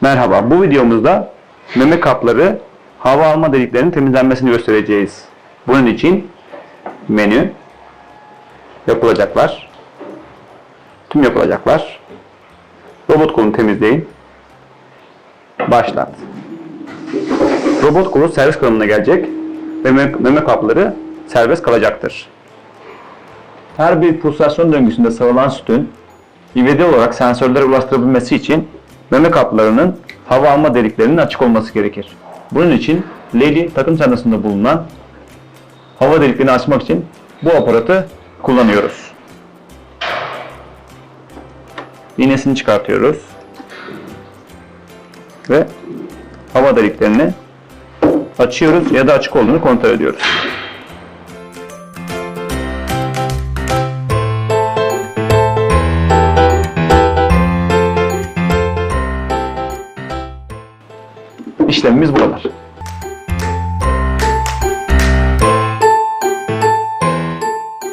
Merhaba, bu videomuzda meme kapları hava alma deliklerinin temizlenmesini göstereceğiz. Bunun için menü, yapılacaklar, tüm yapılacaklar, robot kolunu temizleyin, başlat. Robot kolu servis konumuna gelecek ve meme, kapları serbest kalacaktır. Her bir pulsasyon döngüsünde salınan sütün ivedi olarak sensörlere ulaştırabilmesi için meme kaplarının hava alma deliklerinin açık olması gerekir. Bunun için Lely takım çantasında bulunan hava deliklerini açmak için bu aparatı kullanıyoruz. İğnesini çıkartıyoruz. Ve hava deliklerini açıyoruz ya da açık olduğunu kontrol ediyoruz. İşlemimiz bu kadar.